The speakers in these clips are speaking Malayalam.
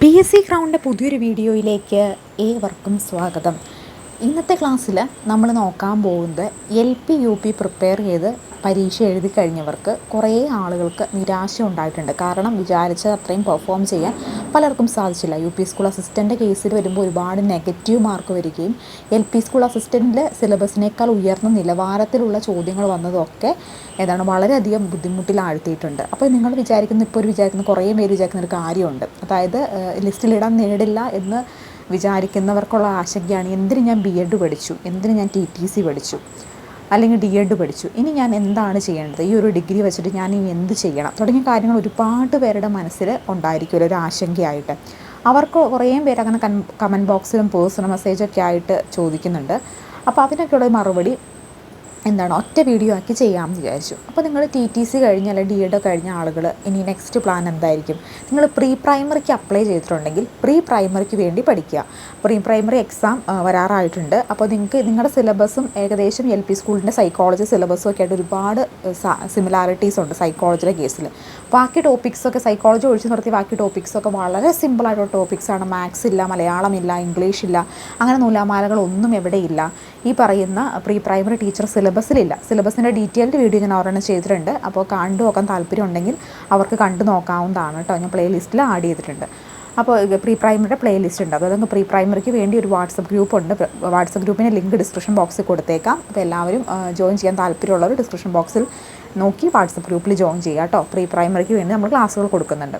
പി എസ് സി ഗ്രൗണ്ടിന്റെ പുതിയൊരു വീഡിയോയിലേക്ക് ഏവർക്കും സ്വാഗതം. ഇന്നത്തെ ക്ലാസ്സിൽ നമ്മൾ നോക്കാൻ പോകുന്നത് L P U P prepare ചെയ്ത് പരീക്ഷ എഴുതി കഴിഞ്ഞവർക്ക് കുറേ ആളുകൾക്ക് നിരാശ ഉണ്ടായിട്ടുണ്ട്. കാരണം വിചാരിച്ച അത്രയും പെർഫോം ചെയ്യാൻ പലർക്കും സാധിച്ചില്ല. യു പി സ്കൂൾ അസിസ്റ്റന്റ് കേസിൽ വരുമ്പോൾ ഒരുപാട് നെഗറ്റീവ് മാർക്ക് വരികയും എൽ പി സ്കൂൾ അസിസ്റ്റന്റിന്റെ സിലബസിനേക്കാൾ ഉയർന്ന നിലവാരത്തിലുള്ള ചോദ്യങ്ങൾ വന്നതൊക്കെ ഏതാണ് വളരെയധികം ബുദ്ധിമുട്ടിലാഴ്ത്തിയിട്ടുണ്ട് അപ്പോൾ നിങ്ങൾ വിചാരിക്കുന്ന ഇപ്പോൾ ഒരു വിചാരിക്കുന്ന കുറേ പേര് വിചാരിക്കുന്ന ഒരു കാര്യമുണ്ട്. അതായത് ലിസ്റ്റിലിടാൻ നേടില്ല എന്ന് വിചാരിക്കുന്നവർക്കുള്ള ആശങ്കയാണ്. എന്തിന് ഞാൻ ബി എഡ് പഠിച്ചു? എന്തിന് ഞാൻ ടി ടി സി പഠിച്ചു? അല്ലെങ്കിൽ ഡി എഡ് പഠിച്ചു. ഇനി ഞാൻ എന്താണ് ചെയ്യേണ്ടത്? ഈ ഒരു ഡിഗ്രി വെച്ചിട്ട് ഞാൻ ഇനി എന്ത് ചെയ്യണം? തുടങ്ങിയ കാര്യങ്ങൾ ഒരുപാട് പേരുടെ മനസ്സിൽ ഉണ്ടായിരിക്കുമല്ലോ ഒരു ആശങ്കയായിട്ട്. അവർക്ക് കുറേ പേര് അങ്ങനെ കമന്റ് ബോക്സിലും പേഴ്സണൽ മെസ്സേജൊക്കെ ആയിട്ട് ചോദിക്കുന്നുണ്ട്. അപ്പോൾ അതിനൊക്കെയുള്ള മറുപടി എന്താണ് ഒറ്റ വീഡിയോ ആക്കി ചെയ്യാമെന്ന് വിചാരിച്ചു. അപ്പോൾ നിങ്ങൾ ടി ടി സി കഴിഞ്ഞ അല്ലെങ്കിൽ ഡി എഡ് കഴിഞ്ഞ ആളുകൾ ഇനി നെക്സ്റ്റ് പ്ലാൻ എന്തായിരിക്കും? നിങ്ങൾ പ്രീ പ്രൈമറിക്ക് അപ്ലൈ ചെയ്തിട്ടുണ്ടെങ്കിൽ പ്രീ പ്രൈമറിക്ക് വേണ്ടി പഠിക്കുക. പ്രീ പ്രൈമറി എക്സാം വരാറായിട്ടുണ്ട്. അപ്പോൾ നിങ്ങൾക്ക് നിങ്ങളുടെ സിലബസും ഏകദേശം എൽ പി സ്കൂളിന്റെ സൈക്കോളജി സിലബസും ഒക്കെ ആയിട്ട് ഒരുപാട് സിമിലാരിറ്റീസ് ഉണ്ട് സൈക്കോളജിയുടെ കേസിൽ ബാക്കി ടോപ്പിക്സൊക്കെ സൈക്കോളജി ഒഴിച്ചു നിർത്തി ബാക്കി ടോപ്പിക്സൊക്കെ വളരെ സിമ്പിളായിട്ടുള്ള ടോപ്പിക്സാണ് മാത്സ് ഇല്ല മലയാളം ഇല്ല ഇംഗ്ലീഷ് ഇല്ല അങ്ങനെ നൂലാമാലകളൊന്നും എവിടെയില്ല ഈ പറയുന്ന പ്രീ പ്രൈമറി ടീച്ചർ സിലബസിലില്ല. സിലബസിന്റെ ഡീറ്റെയിൽഡ് വീഡിയോ ഞാൻ ഒരെണ്ണം ചെയ്തിട്ടുണ്ട്. അപ്പോൾ കണ്ടു നോക്കാൻ താല്പര്യം ഉണ്ടെങ്കിൽ അവർക്ക് കണ്ടു നോക്കാവുന്നതാണ് കേട്ടോ. ഞാൻ പ്ലേ ലിസ്റ്റിൽ ആഡ് ചെയ്തിട്ടുണ്ട്. അപ്പോൾ പ്രീ പ്രൈമറിയുടെ പ്ലേ ലിസ്റ്റ് ഉണ്ട്. അതായത് പ്രീ പ്രൈമറിക്ക് വേണ്ടി ഒരു വാട്സപ്പ് ഗ്രൂപ്പ് ഉണ്ട്. വാട്സപ്പ് ഗ്രൂപ്പിന്റെ ലിങ്ക് ഡിസ്ക്രിപ്ഷൻ ബോക്സിൽ കൊടുത്തേക്കാം. അപ്പോൾ എല്ലാവരും ജോയിൻ ചെയ്യാൻ താല്പര്യമുള്ളവർ ഡിസ്ക്രിപ്ഷൻ ബോക്സിൽ നോക്കി വാട്സപ്പ് ഗ്രൂപ്പിൽ ജോയിൻ ചെയ്യുക കേട്ടോ. പ്രീ പ്രൈമറിക്ക് വേണ്ടി നമ്മൾ ക്ലാസ്സുകൾ കൊടുക്കുന്നുണ്ട്.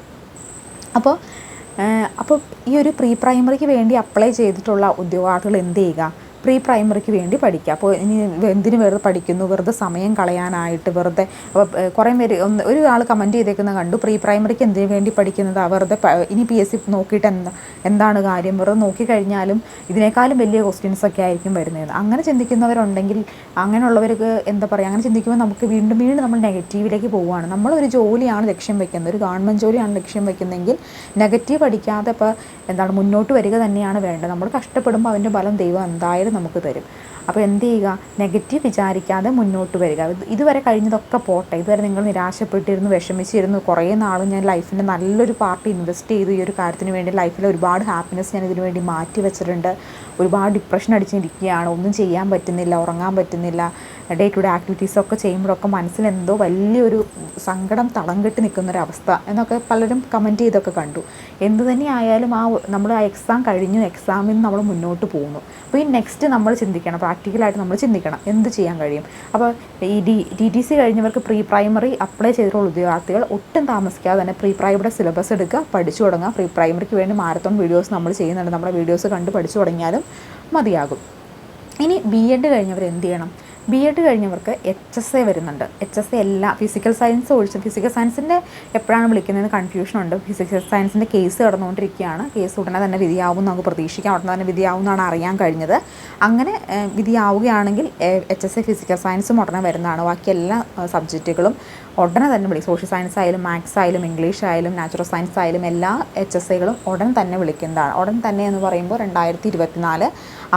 അപ്പോൾ അപ്പോൾ ഈ ഒരു പ്രീ പ്രൈമറിക്ക് വേണ്ടി അപ്ലൈ ചെയ്തിട്ടുള്ള ഉദ്യോഗാർത്ഥികൾ എന്ത് ചെയ്യുക? പ്രീ പ്രൈമറിക്ക് വേണ്ടി പഠിക്കുക. അപ്പോൾ ഇനി എന്തിന് വെറുതെ പഠിക്കുന്നു? വെറുതെ സമയം കളയാനായിട്ട് വെറുതെ കുറേ പേര് ഒന്ന് ഒരു ആൾ കമന്റ് ചെയ്തേക്കുന്ന കണ്ടു. പ്രീ പ്രൈമറിക്ക് എന്തിനു വേണ്ടി പഠിക്കുന്നത്? വെറുതെ ഇനി പി എസ് സി നോക്കിയിട്ട് എന്താ എന്താണ് കാര്യം? വെറുതെ നോക്കിക്കഴിഞ്ഞാലും ഇതിനേക്കാളും വലിയ ക്വസ്റ്റ്യൻസ് ഒക്കെ ആയിരിക്കും വരുന്നത്. അങ്ങനെ ചിന്തിക്കുന്നവരുണ്ടെങ്കിൽ അങ്ങനെയുള്ളവർക്ക് എന്താ പറയുക അങ്ങനെ ചിന്തിക്കുമ്പോൾ നമുക്ക് വീണ്ടും വീണ്ടും നമ്മൾ നെഗറ്റീവിലേക്ക് പോവുകയാണ്. നമ്മളൊരു ജോലിയാണ് ലക്ഷ്യം വെക്കുന്നത്. ഒരു ഗവൺമെന്റ് ജോലിയാണ് ലക്ഷ്യം വെക്കുന്നതെങ്കിൽ നെഗറ്റീവ് പഠിക്കാതെ ഇപ്പോൾ എന്താണ് മുന്നോട്ട് വരിക തന്നെയാണ് വേണ്ടത്. നമ്മൾ കഷ്ടപ്പെടുമ്പോൾ അതിന്റെ ഫലം ദൈവം എന്തായാലും നമുക്ക് തരും. അപ്പോൾ എന്ത് ചെയ്യുക? നെഗറ്റീവ് വിചാരിക്കാതെ മുന്നോട്ട് വരിക. ഇതുവരെ കഴിഞ്ഞതൊക്കെ പോട്ടെ. ഇതുവരെ നിങ്ങൾ നിരാശപ്പെട്ടിരുന്നു വിഷമിച്ചിരുന്നു. കുറേ നാൾ ഞാൻ ലൈഫിന്റെ നല്ലൊരു പാർട്ട് ഇൻവെസ്റ്റ് ചെയ്തു. ഈ ഒരു കാര്യത്തിന് വേണ്ടി ലൈഫിൽ ഒരുപാട് ഹാപ്പിനെസ് ഞാൻ ഇതിനു വേണ്ടി മാറ്റി വെച്ചിട്ടുണ്ട് ഒരുപാട് ഡിപ്രഷൻ അടിച്ചിരിക്കുകയാണ്. ഒന്നും ചെയ്യാൻ പറ്റുന്നില്ല ഉറങ്ങാൻ പറ്റുന്നില്ല. ഡേ ടു ഡേ ആക്ടിവിറ്റീസൊക്കെ ചെയ്യുമ്പോഴൊക്കെ മനസ്സിൽ എന്തോ വലിയൊരു സങ്കടം തളം കെട്ടി നിൽക്കുന്നൊരവസ്ഥ എന്നൊക്കെ പലരും കമന്റ് ചെയ്തൊക്കെ കണ്ടു. എന്ത് തന്നെയായാലും ആ നമ്മൾ ആ എക്സാം കഴിഞ്ഞു എക്സാമിൽ നിന്ന് നമ്മൾ മുന്നോട്ട് പോകുന്നു. അപ്പോൾ ഈ നെക്സ്റ്റ് നമ്മൾ ചിന്തിക്കണം പ്രാക്ടിക്കലായിട്ട് നമ്മൾ ചിന്തിക്കണം എന്ത് ചെയ്യാൻ കഴിയും? അപ്പോൾ ഈ ഡി ഡി ടി സി കഴിഞ്ഞവർക്ക് പ്രീ പ്രൈമറി അപ്ലൈ ചെയ്തിട്ടുള്ള ഉദ്യോഗാർത്ഥികൾ ഒട്ടും താമസിക്കാതെ തന്നെ പ്രീ പ്രൈമറി സിലബസ് എടുക്കുക പഠിച്ചു തുടങ്ങുക. പ്രീ പ്രൈമറിക്ക് വേണ്ടി മാരത്തോൺ വീഡിയോസ് നമ്മൾ ചെയ്യുന്നുണ്ട്. നമ്മുടെ വീഡിയോസ് കണ്ട് പഠിച്ചു തുടങ്ങിയാലും മതിയാകും. ഇനി ബി എഡ് കഴിഞ്ഞവർ എന്ത് ചെയ്യണം? ബി എഡ് കഴിഞ്ഞവർക്ക് എച്ച് എസ് എ വരുന്നുണ്ട്. എച്ച് എസ് എ എല്ലാ ഫിസിക്കൽ സയൻസ് ഒഴിച്ച് ഫിസിക്കൽ സയൻസിന്റെ എപ്പോഴാണ് വിളിക്കുന്നതെന്ന് കൺഫ്യൂഷൻ ഉണ്ട്. ഫിസിക്കൽ സയൻസിന്റെ കേസ് കടന്നുകൊണ്ടിരിക്കുകയാണ്. കേസ് ഉടനെ തന്നെ വിധിയാവും നമുക്ക് പ്രതീക്ഷിക്കാം. ഉടനെ തന്നെ വിധിയാവും എന്നാണ് അറിയാൻ കഴിഞ്ഞത്. അങ്ങനെ വിധിയാവുകയാണെങ്കിൽ എച്ച് എസ് എ ഫിസിക്കൽ സയൻസും ഉടനെ വരുന്നതാണ്. ബാക്കി എല്ലാ സബ്ജക്റ്റുകളും ഉടനെ തന്നെ വിളിക്കും. സോഷ്യൽ സയൻസ് ആയാലും മാത്സ് ആയാലും ഇംഗ്ലീഷ് ആയാലും നാച്ചുറൽ സയൻസ് ആയാലും എല്ലാ എച്ച് എസ് ഐകളും ഉടൻ തന്നെ വിളിക്കുന്നതാണ്. ഉടൻ തന്നെ എന്ന് പറയുമ്പോൾ രണ്ടായിരത്തി ഇരുപത്തിനാല്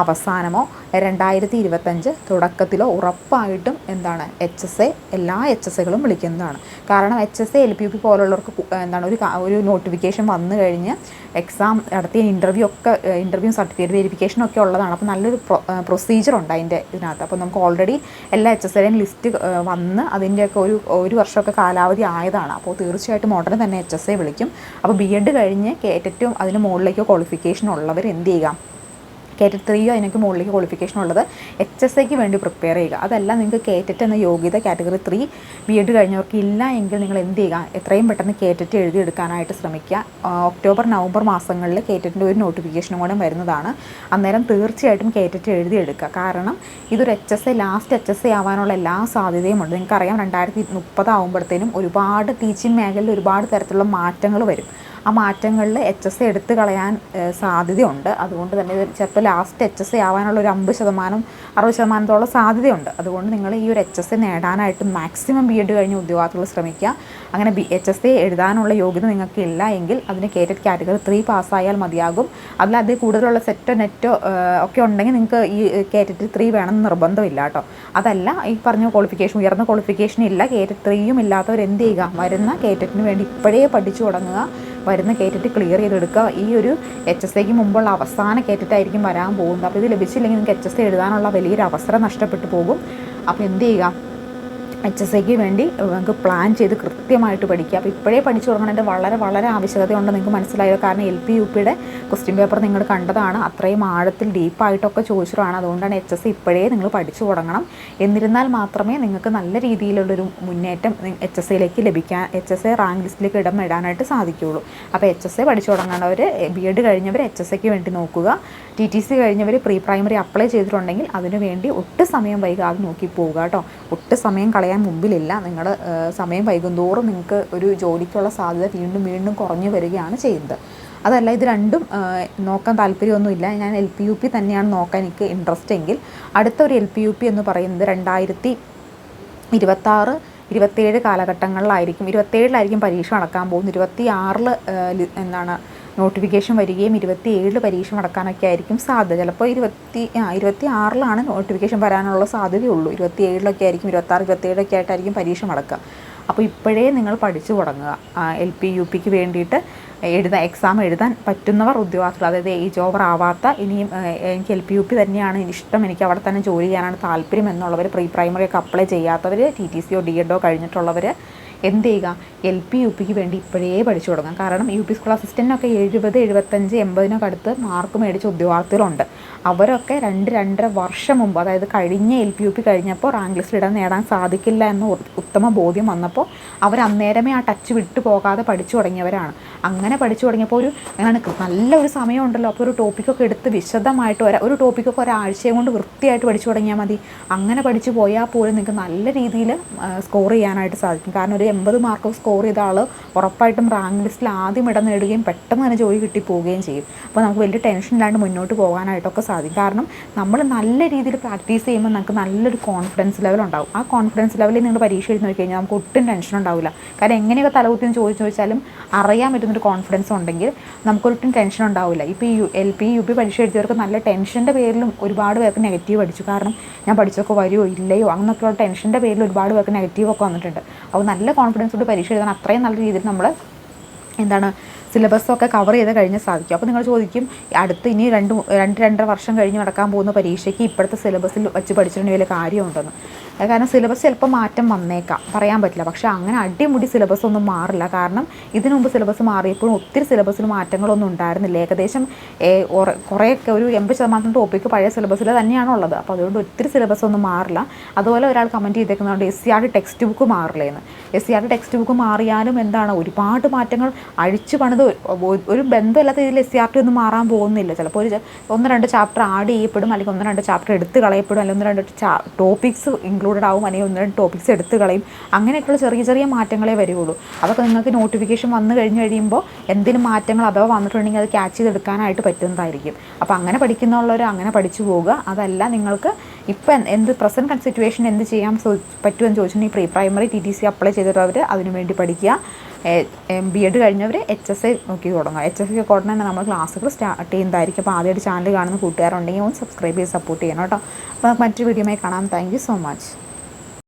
അവസാനമോ രണ്ടായിരത്തി ഇരുപത്തഞ്ച് തുടക്കത്തിലോ ഉറപ്പായിട്ടും എന്താണ് എച്ച് എസ് എ എല്ലാ എച്ച് എസ് എകളും വിളിക്കുന്നതാണ്. കാരണം H S A L P U P പോലുള്ളവർക്ക് എന്താണ് ഒരു ഒരു നോട്ടിഫിക്കേഷൻ വന്നു കഴിഞ്ഞ് എക്സാം നടത്തിയ ഇന്റർവ്യൂ ഒക്കെ ഇന്റർവ്യൂ സർട്ടിഫിക്കറ്റ് വെരിഫിക്കേഷൻ ഒക്കെ ഉള്ളതാണ്. അപ്പോൾ നല്ലൊരു പ്രൊസീജിയർ ഉണ്ട് അതിന്റെ ഇതിനകത്ത്. അപ്പോൾ നമുക്ക് ഓൾറെഡി എല്ലാ എച്ച് എസ് എയുടെയും ലിസ്റ്റ് വന്ന് അതിന്റെയൊക്കെ ഒരു ഒരു വർഷമൊക്കെ കാലാവധി ആയതാണ്. അപ്പോൾ തീർച്ചയായിട്ടും ഉടനെ തന്നെ എച്ച് എസ് എ വിളിക്കും. അപ്പോൾ ബി എഡ് കഴിഞ്ഞ് കേറ്ററ്റും അതിന് മുകളിലേക്കോ ക്വാളിഫിക്കേഷൻ ഉള്ളവർ എന്ത് ചെയ്യുക? കേറ്ററ്റ് ത്രീയോ അതിനൊക്കെ മുകളിലേക്ക് ക്വാളിഫിക്കേഷൻ ഉള്ളത് എച്ച് എസ് ഐക്ക് വേണ്ടി പ്രിപ്പയർ ചെയ്യുക. അതല്ല നിങ്ങൾക്ക് കേറ്ററ്റ് എന്ന യോഗ്യത കാറ്റഗറി ത്രീ ബി എഡ് കഴിഞ്ഞവർക്ക് ഇല്ല എങ്കിൽ നിങ്ങൾ എന്ത് ചെയ്യുക? എത്രയും പെട്ടെന്ന് കേറ്ററ്റ് എഴുതിയെടുക്കാനായിട്ട് ശ്രമിക്കുക. ഒക്ടോബർ നവംബർ മാസങ്ങളിൽ കേറ്ററ്റിന്റെ ഒരു നോട്ടിഫിക്കേഷനും കൂടെ വരുന്നതാണ്. അന്നേരം തീർച്ചയായിട്ടും കേറ്ററ്റ് എഴുതിയെടുക്കുക കാരണം ഇതൊരു H S A last H S A ആവാനുള്ള എല്ലാ സാധ്യതയും ഉണ്ട്. നിങ്ങൾക്കറിയാം രണ്ടായിരത്തി മുപ്പതാവുമ്പോഴത്തേനും ഒരുപാട് ടീച്ചിങ് മേഖലയിൽ ഒരുപാട് തരത്തിലുള്ള മാറ്റങ്ങൾ വരും. ആ മാറ്റങ്ങളിൽ എച്ച് എസ് എടുത്തു കളയാൻ സാധ്യതയുണ്ട്. അതുകൊണ്ട് തന്നെ ഇത് ചിലപ്പോൾ ലാസ്റ്റ് എച്ച് എസ് ആവാനുള്ള ഒരു അമ്പത് ശതമാനം അറുപത് ശതമാനത്തോളം സാധ്യതയുണ്ട്. അതുകൊണ്ട് നിങ്ങൾ ഈ ഒരു എച്ച് എസ് നേടാനായിട്ട് മാക്സിമം ബി എഡ് കഴിഞ്ഞ ഉദ്യോഗാർത്ഥികൾ ശ്രമിക്കുക. അങ്ങനെ ബി എച്ച് എസ് എഴുതാനുള്ള യോഗ്യത നിങ്ങൾക്ക് ഇല്ല എങ്കിൽ അതിന് കേറ്റഡ് കാറ്റഗറി ത്രീ പാസ്സായാൽ മതിയാകും. അതിൽ കൂടുതലുള്ള സെറ്റോ നെറ്റോ ഒക്കെ ഉണ്ടെങ്കിൽ നിങ്ങൾക്ക് ഈ കേറ്റഡ് ത്രീ വേണമെന്ന് നിർബന്ധമില്ല കേട്ടോ. അതല്ല ഈ പറഞ്ഞ ക്വാളിഫിക്കേഷൻ ഉയർന്ന ക്വാളിഫിക്കേഷൻ ഇല്ല. കേറ്റഡ് ത്രീയും ഇല്ലാത്തവർ എന്ത് ചെയ്യുക? വരുന്ന കേറ്ററ്റിന് വേണ്ടി ഇപ്പോഴേ പഠിച്ചു തുടങ്ങുക. വരുന്ന കയറ്റിട്ട് ക്ലിയർ ചെയ്തെടുക്കുക. ഈ ഒരു എച്ച് എസ് ഐക്ക് മുമ്പുള്ള അവസാന കയറ്റിട്ടായിരിക്കും വരാൻ പോകുന്നത്. അപ്പോൾ ഇത് ലഭിച്ചില്ലെങ്കിൽ നിങ്ങൾക്ക് എച്ച് എസ് എഴുതാനുള്ള വലിയൊരു അവസരം നഷ്ടപ്പെട്ടു പോകും. അപ്പോൾ എന്ത് ചെയ്യുക? എച്ച് എസ് ഐക്ക് വേണ്ടി നമുക്ക് പ്ലാൻ ചെയ്ത് കൃത്യമായിട്ട് പഠിക്കുക. അപ്പോൾ ഇപ്പോഴേ പഠിച്ചു തുടങ്ങണതിന്റെ വളരെ വളരെ ആവശ്യകതയുണ്ട് നിങ്ങൾക്ക് മനസ്സിലായോ? കാരണം എൽ പി യു പിയുടെ ക്വസ്റ്റ്യൻ പേപ്പർ നിങ്ങൾ കണ്ടതാണ്. അത്രയും ആഴത്തിൽ ഡീപ്പായിട്ടൊക്കെ ചോദിച്ചതാണ് അതുകൊണ്ടാണ് എച്ച് എസ് ഇപ്പോഴേ നിങ്ങൾ പഠിച്ചു തുടങ്ങണം. എന്നിരുന്നാൽ മാത്രമേ നിങ്ങൾക്ക് നല്ല രീതിയിലുള്ളൊരു മുന്നേറ്റം എച്ച് എസ് ഐയിലേക്ക് ലഭിക്കാൻ എച്ച് എസ് ഐ റാങ്ക് ലിസ്റ്റിലേക്ക് ഇടം ഇടാനായിട്ട് സാധിക്കുകയുള്ളൂ. അപ്പോൾ എച്ച് എസ് ഐ പഠിച്ചു തുടങ്ങേണ്ടവർ ബി എഡ് കഴിഞ്ഞവർ എച്ച് എസ് ഐക്ക് വേണ്ടി നോക്കുക. ടി ടി സി കഴിഞ്ഞവർ പ്രീ പ്രൈമറി അപ്ലൈ ചെയ്തിട്ടുണ്ടെങ്കിൽ അതിനുവേണ്ടി ഒട്ടും സമയം വൈകാതെ നോക്കി പോവുക കേട്ടോ. ഒട്ടും സമയം കളയാൻ മുമ്പിലില്ല. നിങ്ങൾ സമയം വൈകുന്തോറും നിങ്ങൾക്ക് ഒരു ജോലിക്കുള്ള സാധ്യത വീണ്ടും വീണ്ടും കുറഞ്ഞു വരികയാണ് ചെയ്യുന്നത്. അതല്ല ഇത് രണ്ടും നോക്കാൻ താല്പര്യമൊന്നുമില്ല. ഞാൻ എൽ പി യു പി തന്നെയാണ് നോക്കാൻ എനിക്ക് ഇൻട്രസ്റ്റ് എങ്കിൽ. അടുത്ത ഒരു എൽ പി യു പി എന്ന് പറയുന്നത് രണ്ടായിരത്തി ഇരുപത്താറ് ഇരുപത്തേഴ് കാലഘട്ടങ്ങളിലായിരിക്കും. ഇരുപത്തേഴിലായിരിക്കും പരീക്ഷ നടക്കാൻ പോകുന്നത്. ഇരുപത്തി ആറിൽ എന്താണ് നോട്ടിഫിക്കേഷൻ വരികയും ഇരുപത്തി ഏഴിൽ പരീക്ഷ നടക്കാനൊക്കെ ആയിരിക്കും സാധ്യത. ചിലപ്പോൾ ഇരുപത്തി ആ ഇരുപത്തി ആറിലാണ് നോട്ടിഫിക്കേഷൻ വരാനുള്ള സാധ്യതയുള്ളൂ. ഇരുപത്തി ഏഴിലൊക്കെ ആയിരിക്കും ഇരുപത്താറ് ഇരുപത്തേഴൊക്കെ ആയിട്ടായിരിക്കും പരീക്ഷ നടക്കുക. അപ്പോൾ ഇപ്പോഴേ നിങ്ങൾ പഠിച്ചു തുടങ്ങുക. എൽ പി യു പിക്ക് വേണ്ടിയിട്ട് എഴുതാൻ എക്സാം എഴുതാൻ പറ്റുന്നവർ ഉദ്യോഗാർത്ഥികൾ അതായത് ഏജ് ഓവർ ആവാത്ത ഇനിയും എനിക്ക് എൽ പി യു പി തന്നെയാണ് ഇഷ്ടം എനിക്ക് അവിടെ തന്നെ ജോലി ചെയ്യാനാണ് താല്പര്യം എന്നുള്ളവർ പ്രീ പ്രൈമറി ഒക്കെ അപ്ലൈ ചെയ്യാത്തവർ ടി ടി സിയോ ഡി എഡോ കഴിഞ്ഞിട്ടുള്ളവർ എന്ത് ചെയ്യുക? എൽ പി യു പിക്ക് വേണ്ടി ഇപ്പോഴേ പഠിച്ചു തുടങ്ങാം. കാരണം യു പി സ്കൂൾ അസിസ്റ്റന്റിനൊക്കെ എഴുപത് എഴുപത്തഞ്ച് എൺപതിനൊക്കെ അടുത്ത് മാർക്ക് മേടിച്ച ഉദ്യോഗാർത്ഥികളുണ്ട്. അവരൊക്കെ രണ്ട് രണ്ടര വർഷം മുമ്പ് അതായത് കഴിഞ്ഞ എൽ പി യു പി കഴിഞ്ഞപ്പോൾ റാങ്ക് ലിസ്റ്റിൽ ഇടാൻ നേടാൻ സാധിക്കില്ല എന്ന് ഉത്തമ ബോധ്യം വന്നപ്പോൾ അവർ അന്നേരമേ ആ ടച്ച് വിട്ടു പോകാതെ പഠിച്ചു തുടങ്ങിയവരാണ്. അങ്ങനെ പഠിച്ചു തുടങ്ങിയപ്പോൾ ഒരു അങ്ങനെ നല്ലൊരു സമയമുണ്ടല്ലോ. അപ്പോൾ ഒരു ടോപ്പിക്കൊക്കെ എടുത്ത് വിശദമായിട്ട് ഒരു ഒരു ടോപ്പിക്കൊക്കെ ഒരാഴ്ചയും കൊണ്ട് വൃത്തിയായിട്ട് പഠിച്ചു തുടങ്ങിയാൽ മതി. അങ്ങനെ പഠിച്ചു പോയാൽ പോലും നിങ്ങൾക്ക് നല്ല രീതിയിൽ സ്കോർ ചെയ്യാനായിട്ട് സാധിക്കും. കാരണം ഒരു എൺപത് മാർക്ക് സ്കോർ ചെയ്ത ആൾ ഉറപ്പായിട്ടും റാങ്ക് ലിസ്റ്റിൽ ആദ്യം ഇടം നേടുകയും പെട്ടെന്ന് തന്നെ ജോലി കിട്ടി പോവുകയും ചെയ്യും. അപ്പോൾ നമുക്ക് വലിയ ടെൻഷൻ ഇല്ലാണ്ട് മുന്നോട്ട് പോകാനായിട്ടൊക്കെ സാധിക്കും. കാരണം നമ്മൾ നല്ല രീതിയിൽ പ്രാക്ടീസ് ചെയ്യുമ്പോൾ നമുക്ക് നല്ലൊരു കോൺഫിഡൻസ് ലെവൽ ഉണ്ടാവും. ആ കോൺഫിഡൻസ് ലെവലിൽ നിങ്ങൾ പരീക്ഷ എഴുതി നോക്കി കഴിഞ്ഞാൽ നമുക്ക് ഒട്ടും ടെൻഷൻ ഉണ്ടാവില്ല. കാരണം എങ്ങനെയൊക്കെ തലകുത്തിന്ന് ചോദിച്ചു ചോദിച്ചാലും അറിയാൻ പറ്റുന്നൊരു കോൺഫിഡൻസ് ഉണ്ടെങ്കിൽ നമുക്കൊട്ടും ടെൻഷൻ ഉണ്ടാവില്ല. ഇപ്പോൾ ഈ എൽ പി യു പി പരീക്ഷ എഴുതിയവർക്ക് നല്ല ടെൻഷന്റെ പേരിലും ഒരുപാട് പേർക്ക് നെഗറ്റീവ് അടിച്ചു. കാരണം ഞാൻ പഠിച്ചൊക്കെ വരുമോ ഇല്ലയോ? അങ്ങനെയൊക്കെയുള്ള ടെൻഷന്റെ പേരിൽ ഒരുപാട് പേർക്ക് നെഗറ്റീവ് ഒക്കെ വന്നിട്ടുണ്ട്. അപ്പോൾ നല്ല കോൺഫിഡൻസോട് പരീക്ഷ എഴുതാൻ അത്രയും നല്ല രീതിയിൽ നമ്മൾ എന്താണ് സിലബസൊക്കെ കവർ ചെയ്ത് കഴിഞ്ഞ് സാധിക്കും. അപ്പോൾ നിങ്ങൾ ചോദിക്കും അടുത്ത് ഇനി രണ്ട് രണ്ട് രണ്ടര വർഷം കഴിഞ്ഞ് നടക്കാൻ പോകുന്ന പരീക്ഷയ്ക്ക് ഇപ്പോഴത്തെ സിലബസിൽ വെച്ച് പഠിച്ചിട്ടുണ്ടെങ്കിൽ വലിയ കാര്യമുണ്ടെന്ന്. കാരണം സിലബസ് ചിലപ്പോൾ മാറ്റം വന്നേക്കാം. പറയാൻ പറ്റില്ല. പക്ഷേ അങ്ങനെ അടിമുടി സിലബസ് ഒന്നും മാറില്ല. കാരണം ഇതിനു മുമ്പ് സിലബസ് മാറിയപ്പോഴും ഒത്തിരി സിലബസിൽ മാറ്റങ്ങളൊന്നും ഉണ്ടായിരുന്നില്ല. ഏകദേശം കുറേയൊക്കെ ഒരു എൺപത് ശതമാനം ടോപ്പിക്ക് പഴയ സിലബസിൽ തന്നെയാണ് ഉള്ളത്. അപ്പോൾ അതുകൊണ്ട് ഒത്തിരി സിലബസ് ഒന്നും മാറില്ല. അതുപോലെ ഒരാൾ comment ചെയ്തേക്കുന്നതുകൊണ്ട് S C R text book മാറില്ലേന്ന്. S C R text book മാറിയാലും എന്താണ്? ഒരുപാട് മാറ്റങ്ങൾ അഴിച്ചു പണിത് ഒരു ബന്ധമില്ലാത്ത രീതിയിൽ എസ് സി ആർ ടി ഒന്നും മാറാൻ പോകുന്നില്ല. ചിലപ്പോൾ ഒരു ഒന്ന് രണ്ട് ചാപ്റ്റർ ആഡ് ചെയ്യപ്പെടും. അല്ലെങ്കിൽ ഒന്ന് രണ്ട് ചാപ്റ്റർ എടുത്ത് കളയപ്പെടും. അല്ലെങ്കിൽ ഒന്ന് രണ്ട് ടോപ്പിക്സ് ഇൻക്ലൂഡഡ് ആവും. അല്ലെങ്കിൽ ഒന്ന് ടോപ്പിക്സ് എടുത്ത് കളയും. അങ്ങനെയൊക്കെയുള്ള ചെറിയ ചെറിയ മാറ്റങ്ങളെ വരികയുള്ളൂ അതൊക്കെ നിങ്ങൾക്ക് നോട്ടിഫിക്കേഷൻ വന്നു കഴിഞ്ഞ് കഴിയുമ്പോൾ എന്തെങ്കിലും മാറ്റങ്ങൾ അഥവാ വന്നിട്ടുണ്ടെങ്കിൽ അത് ക്യാച്ച് ചെയ്തെടുക്കാനായിട്ട് പറ്റുന്നതായിരിക്കും. അപ്പോൾ അങ്ങനെ പഠിക്കുന്നുള്ളവർ അങ്ങനെ പഠിച്ചു പോവുക. അതല്ല നിങ്ങൾക്ക് ഇപ്പം എന്ത് പ്രസന്റ് സിറ്റുവേഷൻ എന്ത് ചെയ്യാൻ പറ്റുമെന്ന് ചോദിച്ചിട്ടുണ്ടെങ്കിൽ pre primary T T C apply ചെയ്തിട്ടവർ അതിനു വേണ്ടി പഠിക്കുക. ബി എഡ് കഴിഞ്ഞവർ എച്ച് എസ് ഐ നോക്കി തുടങ്ങുക. എച്ച് എസ് ഐ ഉടനെ തന്നെ നമ്മൾ ക്ലാസ്സുകൾ സ്റ്റാർട്ട് ചെയ്യുന്നതായിരിക്കും. അപ്പോൾ ആദ്യമായിട്ട് ചാനൽ കാണുന്ന കൂട്ടുകാരുണ്ടെങ്കിൽ ഒന്ന് സബ്സ്ക്രൈബ് ചെയ്ത് സപ്പോർട്ട് ചെയ്യണം കേട്ടോ. അപ്പോൾ മറ്റൊരു വീഡിയോയുമായി കാണാം. Thank so much